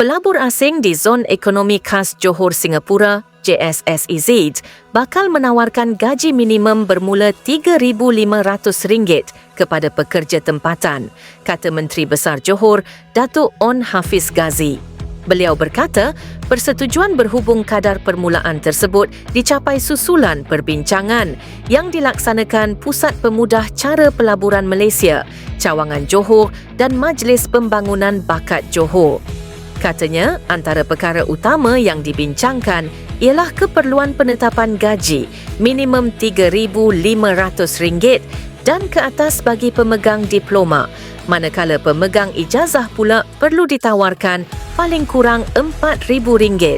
Pelabur asing di Zon Ekonomi Khas Johor Singapura JSSEZ bakal menawarkan gaji minimum bermula RM3,500 kepada pekerja tempatan, kata Menteri Besar Johor, Datuk On Hafiz Ghazi. Beliau berkata, persetujuan berhubung kadar permulaan tersebut dicapai susulan perbincangan yang dilaksanakan Pusat Pemudah Cara Pelaburan Malaysia, Cawangan Johor dan Majlis Pembangunan Bakat Johor. Katanya, antara perkara utama yang dibincangkan ialah keperluan penetapan gaji minimum RM3,500 dan ke atas bagi pemegang diploma, manakala pemegang ijazah pula perlu ditawarkan paling kurang RM4,000.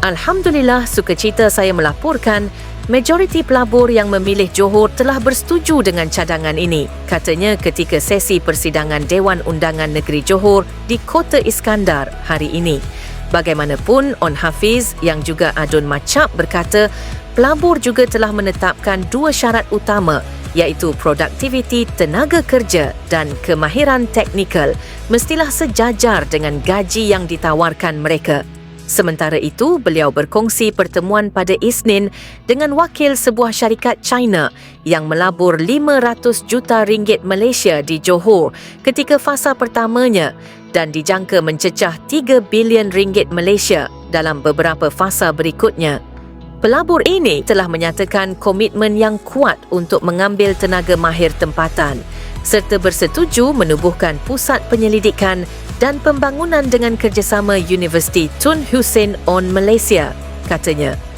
Alhamdulillah, sukacita saya melaporkan majoriti pelabur yang memilih Johor telah bersetuju dengan cadangan ini, katanya ketika sesi persidangan Dewan Undangan Negeri Johor di Kota Iskandar hari ini. Bagaimanapun, On Hafiz yang juga Adun Macap berkata, pelabur juga telah menetapkan dua syarat utama iaitu produktiviti tenaga kerja dan kemahiran teknikal mestilah sejajar dengan gaji yang ditawarkan mereka. Sementara itu, beliau berkongsi pertemuan pada Isnin dengan wakil sebuah syarikat China yang melabur 500 juta ringgit Malaysia di Johor ketika fasa pertamanya dan dijangka mencecah 3 bilion ringgit Malaysia dalam beberapa fasa berikutnya. Pelabur ini telah menyatakan komitmen yang kuat untuk mengambil tenaga mahir tempatan serta bersetuju menubuhkan pusat penyelidikan dan pembangunan dengan kerjasama Universiti Tun Hussein On Malaysia, katanya.